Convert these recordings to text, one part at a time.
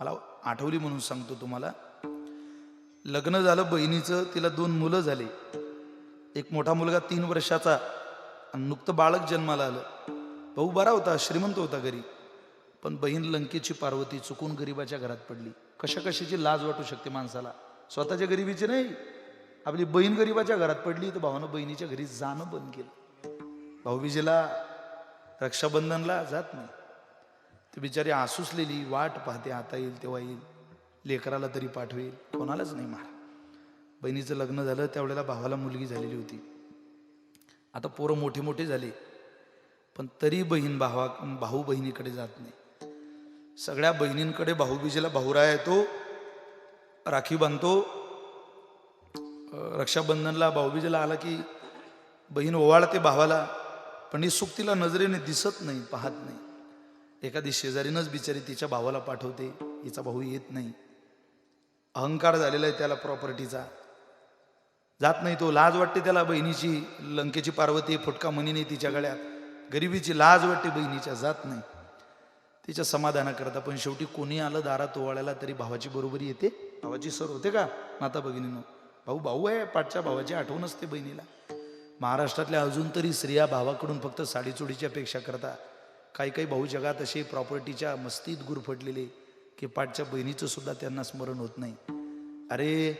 मला आठवली म्हणून सांगतो तुम्हाला. लग्न झालं बहिणीचं तिला दोन मुलं झाले. एक मोठा मुलगा तीन वर्षाचा आणि नुकतं बाळक जन्माला आलं. भाऊ बरा होता श्रीमंत होता घरी. पण बहीण लंकेची पार्वती चुकून गरिबाच्या घरात पडली. कशा कशाची लाज वाटू शकते माणसाला? स्वतःच्या गरिबीची नाही. आपली बहीण गरिबाच्या घरात पडली तर भावानं बहिणीच्या घरी जाणं बंद केलं. भाऊबीजेला रक्षाबंधनला जात नाही. ती बिचारी आसुसलेली वाट पाहते आता येईल तेव्हा येईल. लेकराला तरी पाठवेल. कोणालाच नाही मार. बहिणीचं लग्न झालं त्यावेळेला भावाला मुलगी झालेली होती. आता पोरं मोठे मोठे झाले. पण तरी बहीण भावा भाऊ बहिणीकडे जात नाही. सगळ्या बहिणींकडे भाऊबीजेला भाऊरा येतो राखी बांधतो. रक्षाबंधनला भाऊबीजेला आला की बहीण ओवाळते भावाला पण ही सुक्तीला नजरेने दिसत नाही पाहत नाही. एखादी शेजारीनंच बिचारी तिच्या भावाला पाठवते हिचा भाऊ येत नाही. अहंकार झालेला आहे त्याला प्रॉपर्टीचा जात नाही तो लाज वाटते त्याला बहिणीची लंकेची पार्वती फुटका मनी नाही तिच्या गळ्यात. गरिबीची लाज वाटते बहिणीच्या जात नाही. तिच्या समाधानाकरता पण शेवटी कोणी आलं दारात ओवाळायला तरी भावाची बरोबरी येते? भावाची सर होते का? माता भगिनीनं. भाऊ भाऊ आहे पाठच्या भावाची आठवण असते बहिणीला. महाराष्ट्रातल्या अजून तरी स्त्रिया भावाकडून फक्त साडीचोडीची अपेक्षा करता. काही काही भाऊ जगात असे प्रॉपर्टीच्या मस्तीत गुरफटलेले की पाठच्या बहिणीचं सुद्धा त्यांना स्मरण होत नाही. अरे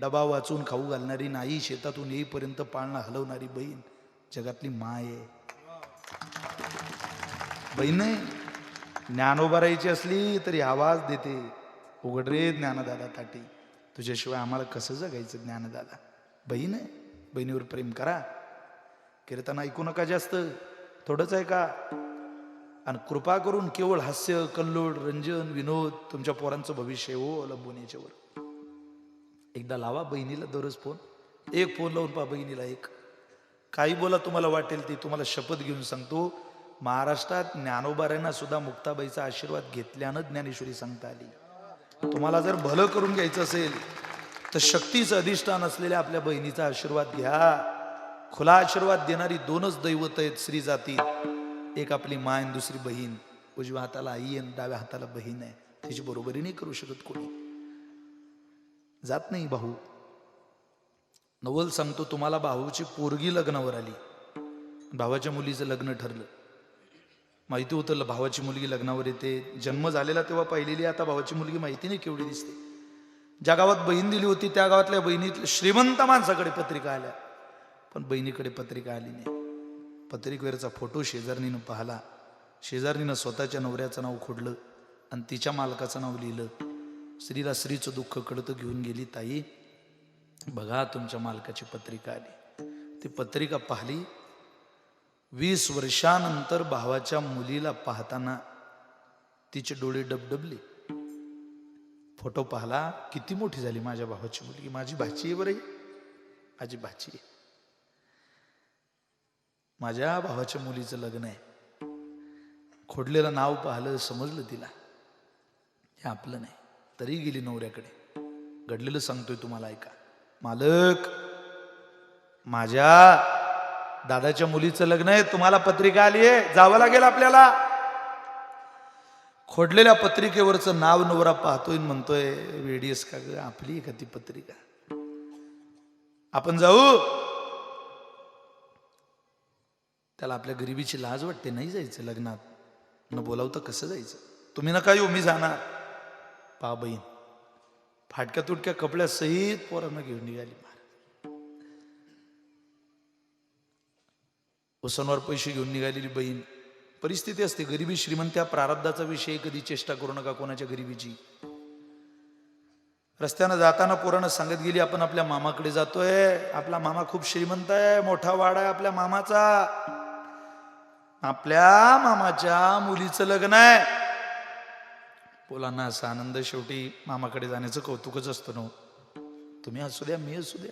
डबा वाचून खाऊ घालणारी नाही शेतातून येईपर्यंत पाळणा हलवणारी बहीण जगातली माय आहे. बहीण नाही ज्ञानोबारायची असली तरी आवाज देते. उघड रे ज्ञानदादा ताटी. तुझ्याशिवाय आम्हाला कसं जगायचं ज्ञानदादा? बहीण आहे बहिणीवर प्रेम करा. कीर्तन ऐकू नका जास्त. थोडंच आहे का? आणि कृपा करून केवळ हास्य कल्लोळ रंजन विनोद तुमच्या पोरांचं भविष्य हो अवलंबून याच्यावर. एकदा लावा बहिणीला दररोज फोन. एक फोन लावून पहा बहिणीला एक. काही बोला तुम्हाला वाटेल ते तुम्हाला शपथ घेऊन सांगतो. महाराष्ट्रात ज्ञानोबाऱ्यांना सुद्धा मुक्ताबाईचा आशीर्वाद घेतल्यानं ज्ञानेश्वरी सांगता आली. तुम्हाला जर भलं करून घ्यायचं असेल तर शक्तीचं अधिष्ठान असलेल्या आपल्या बहिणीचा आशीर्वाद घ्या. खुला आशीर्वाद देणारी दोनच दैवत आहेत श्री जाती. एक आपली माय आणि दुसरी बहीण. उजव्या हाताला आई आणि डाव्या हाताला बहीण आहे. तिची बरोबरी नाही करू शकत कोणी. जात नाही भाऊ. नवल सांगतो तुम्हाला भाऊची पोरगी लग्नावर आली. भावाच्या मुलीचं लग्न ठरलं. माहिती होतं भावाची मुलगी लग्नावर येते. जन्म झालेला तेव्हा पाहिलेली आता भावाची मुलगी माहिती नाही केवढी दिसते. ज्या गावात बहीण दिली होती त्या गावातल्या बहिणीत श्रीमंत माणसाकडे पत्रिका आल्या. पण बहिणीकडे पत्रिका आली नाही. पत्रिकेवरचा फोटो शेजारणीनं पाहिला. शेजारणीनं स्वतःच्या नवऱ्याचं नाव खोडलं आणि तिच्या मालकाचं नाव लिहिलं. स्त्रीला स्त्रीचं दुःख कळतं घेऊन गेली ताई बघा तुमच्या मालकाची पत्रिका आली. ती पत्रिका पाहिली. वीस वर्षानंतर भावाच्या मुलीला पाहताना तिचे डोळे डबडबले. फोटो पाहला. किती मोठी झाली माझ्या भावाची मुलगी? माझी भाची आहे बरं माझी भाची आहे. माझ्या भावाच्या मुलीचं लग्न आहे. खोडलेलं नाव पाहिलं समजलं तिला. हे आपलं नाही. तरी गेली नवऱ्याकडे. घडलेलं सांगतोय तुम्हाला ऐका. मालक माझ्या दादाच्या मुलीचं लग्न आहे. तुम्हाला पत्रिका आली आहे. जावं लागेल आपल्याला. खोडलेल्या पत्रिकेवरचं नाव नवरा पाहतोय म्हणतोय वेडीस का ग? आपली आहे का ती पत्रिका? आपण जाऊ. त्याला आपल्या गरिबीची लाज वाटते नाही जायचं लग्नात. न बोलावतं कसं जायचं? तुम्ही नका येऊ मी जाणार. पा बहीण. फाटक्या तुटक्या कपड्या सहित पोरांना घेऊन निघाली उसनवर पैसे घेऊन निघालेली बहीण. परिस्थिती असते गरिबी श्रीमंत्या प्रारब्धाचा विषय कधी चेष्टा करू नका कोणाच्या गरिबीची. रस्त्यानं जाताना पोरानं सांगत गेली आपण आपल्या मामाकडे जातोय. आपला मामा खूप श्रीमंत आहे मोठा वाडा आहे आपल्या मामाचा. आपल्या मामाच्या मुलीचं लग्न आहे. पोलांना असा आनंद शेवटी मामाकडे जाण्याचं कौतुकच असतं ना तुम्ही असू द्या मी असू द्या.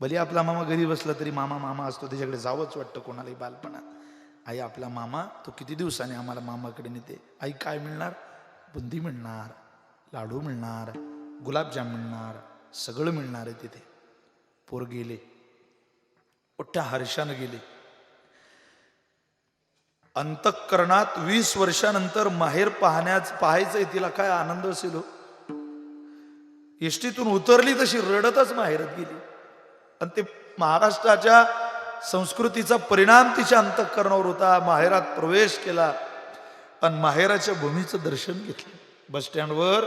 भले आपला मामा घरी बसला तरी मामा मामा असतो त्याच्याकडे जावंच वाटतं कोणालाही बालपणात. आई आपला मामा तो किती दिवसाने आम्हाला मामाकडे नेते? आई काय मिळणार बुंदी मिळणार लाडू मिळणार गुलाबजाम मिळणार सगळं मिळणार आहे तिथे. पोर गेले. मोठ्या हर्षानं गेले. अंतःकरणात वीस वर्षानंतर माहेर पाहण्याच पाहायचंय तिला काय आनंद असेल हो. उतरली तशी रडतच माहेरत गेली. आणि ते महाराष्ट्राच्या संस्कृतीचा परिणाम तिच्या अंतःकरणावर होता. माहेरात प्रवेश केला आणि माहेराच्या भूमीचं दर्शन घेतलं. बस स्टँडवर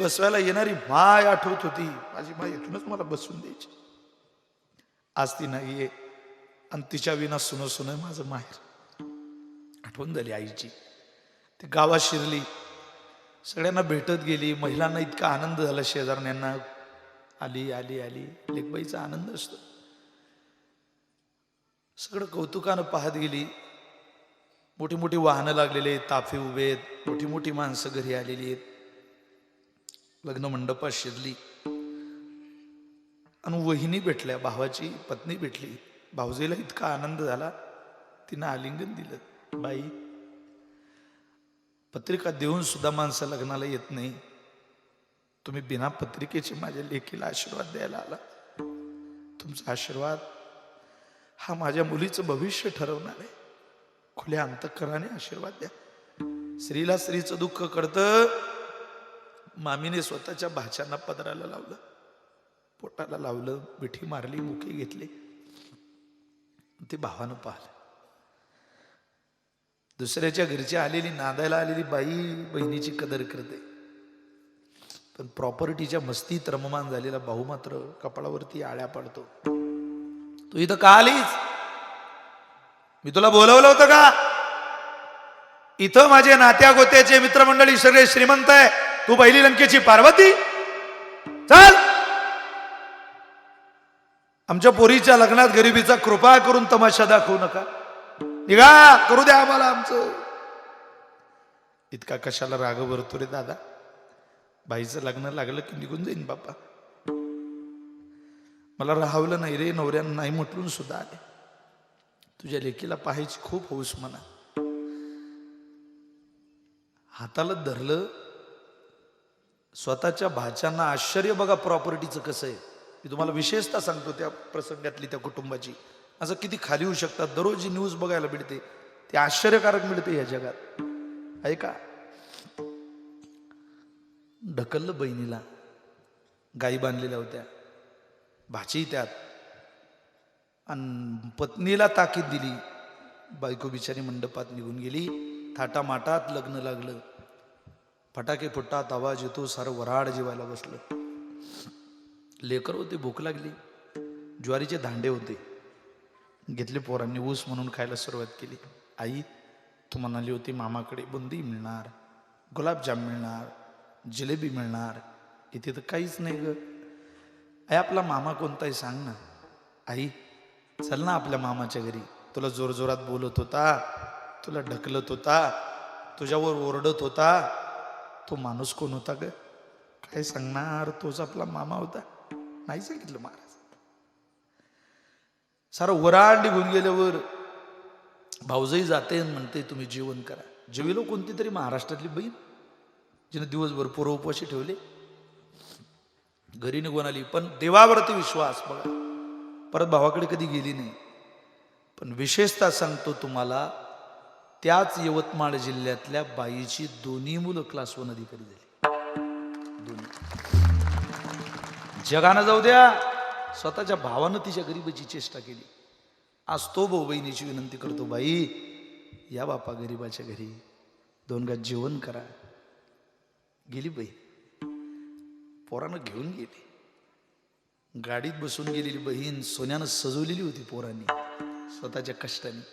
बसवायला येणारी माय आठवत होती. माझी माय इथूनच मला बसून द्यायची. आज ती नाहीये. आणि तिच्या विना सुन सुन माझं माहेर. आठवण झाली आईची. ती गावात शिरली. सगळ्यांना भेटत गेली. महिलांना इतका आनंद झाला शेजारण्यांना आली आली आली. लेखबाईचा आनंद असतो. सगळं कौतुकानं पाहत गेली. मोठी मोठी वाहनं लागलेली आहेत. ताफे उभे आहेत. मोठी मोठी माणसं घरी आलेली आहेत. लग्न मंडपात शिरली. आणि वहिनी भेटल्या. भावाची पत्नी भेटली. भाऊजीला इतका आनंद झाला. तिनं आलिंगन दिलं. बाई पत्रिका देऊन सुद्धा माणसं लग्नाला येत नाही. तुम्ही बिना पत्रिकेचे माझ्या लेखीला आशीर्वाद द्यायला आला. तुमचा आशीर्वाद हा माझ्या मुलीचं भविष्य ठरवणार आहे. खुल्या अंतकराने आशीर्वाद द्या. स्त्रीला स्त्रीचं दुःख कळतं. मामीने स्वतःच्या भाच्यांना पदराला लावलं. पोटाला लावलं. मिठी मारली मुके घेतली. ते भावानं पाहिलं. दुसऱ्याच्या घरची आलेली नांदायला आलेली बाई बहिणीची कदर करते. पण प्रॉपर्टीच्या मस्तीत रममान झालेला भाऊ मात्र कपाळावरती आळ्या पाडतो. तू इथं का आलीस? मी तुला बोलवलं होतं का? इथं माझे नात्या गोत्याचे मित्रमंडळी सगळे श्रीमंत आहे. तू पहिली लंकेची पार्वती? चल! आमच्या पोरीच्या लग्नात गरिबीचा कृपा करून तमाशा दाखवू नका. निघा करू द्या आम्हाला आमचं. इतका कशाला राग भरतो रे दादा? बाईचं लग्न लागलं की निघून जाईन बापा मला राहावलं नाही रे नवऱ्यानं नाही म्हटलून सुद्धा आले. तुझ्या लेकीला पाहायची खूप हौस म्हणा. हाताला धरलं स्वतःच्या भाच्यांना आश्चर्य बघा प्रॉपर्टीचं कसं आहे. मी तुम्हाला विशेषतः सांगतो त्या प्रसंगातली त्या कुटुंबाची. असं किती खाली होऊ शकतात? दररोज जी न्यूज बघायला मिळते. ते आश्चर्यकारक मिळते या जगात. ऐका ढकललं बहिणीला. गाई बांधलेल्या होत्या. भाची त्यात. आणि पत्नीला ताकीद दिली. बायको बिचारी मंडपात निघून गेली. थाटामाटात लग्न लागलं. फटाके फुटतात आवाज येतो सारं वराड जेवायला बसलं. लेकर होते भूक लागली. ज्वारीचे धांडे होते. घेतले पोरांनी ऊस म्हणून खायला सुरुवात केली. आई तू म्हणाली होती मामाकडे बुंदी मिळणार गुलाबजाम मिळणार जिलेबी मिळणार इथे तर काहीच नाही ग. आई आपला मामा कोणता आहे सांग ना. आई चल ना आपल्या मामाच्या घरी. तुला जोरजोरात बोलत होता तुला ढकलत होता तुझ्यावर ओरडत होता. तो माणूस कोण होता ग? काय सांगणार तोच आपला मामा होता. नाही सांगितलं महाराज सारं वराड निघून गेल्यावर भाऊजही जाते आणि म्हणते तुम्ही जेवण करा. जेविलो कोणती तरी महाराष्ट्रातली बहीण जिने दिवसभर पोरं उपवाशी ठेवले. घरी निघून आली. पण देवावरती विश्वास बघा. परत भावाकडे कधी गेली नाही. पण विशेषतः सांगतो तुम्हाला त्याच यवतमाळ जिल्ह्यातल्या बाईची दोन्ही मुलं क्लास वन अधिकारी झाली. दोन्ही. जगानं जाऊ द्या. स्वतःच्या भावानं तिच्या गरीबाची चेष्टा केली. आज तो भाऊ बहिणीची विनंती करतो बाई या बापा गरीबाच्या घरी दोन गात जेवण करा. गेली बाई. पोरानं घेऊन गेली. गाडीत बसून गेलेली बहीण सोन्यानं सजवलेली होती पोरांनी स्वतःच्या कष्टाने.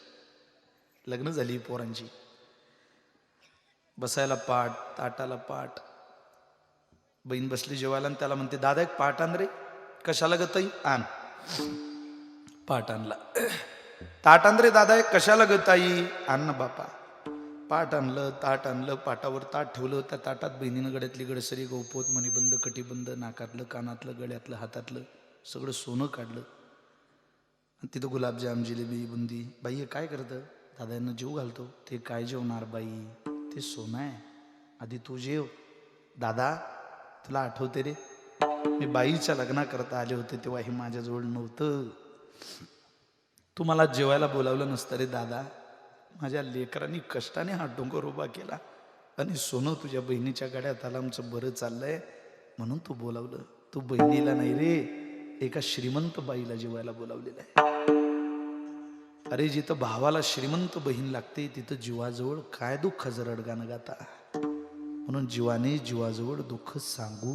लग्न झाली पोरांची. बसायला पाठ ताटाला पाठ. बहीण बसली जेवायला आणि त्याला म्हणते दादा एक पाठ आण रे. कशाला ग आण. पाठ आणला. ताट आण रे दादा कशाला ग ताई? आण ना बापा. पाठ आणलं ताट आणलं पाटावर ताट ठेवलं त्या ताटात बहिणीनं गड्यातली गडसरी गौपोत मणिबंद कटीबंद नाकातलं कानातलं गळ्यातलं हातातलं सगळं सोनं काढलं. आणि तिथं गुलाबजाम जिलेबी बुंदी. बाई हे काय करतं? दादा जीव घालतो. ते काय जेवणार बाई? ते सोनं आहे. आधी तू जेव. दादा तुला आठवते रे? मी बाईच्या लग्नाकरता आले होते तेव्हा हे माझ्याजवळ नव्हतं. तू मला जेवायला बोलावलं नसतं रे दादा. माझ्या लेकरांनी कष्टाने हा डोंगर उभा केला. आणि सोनं तुझ्या बहिणीच्या गाड्यात आलं आमचं बरं चाललंय. म्हणून तू बोलावलं. तू बहिणीला नाही रे एका श्रीमंत बाईला जेवायला बोलावलेलं आहे. अरे जिथं भावाला श्रीमंत बहीण लागते तिथं जीवाजवळ काय दुःख जर गाणं गाता. म्हणून जीवाने जीवाजवळ दुःख सांगू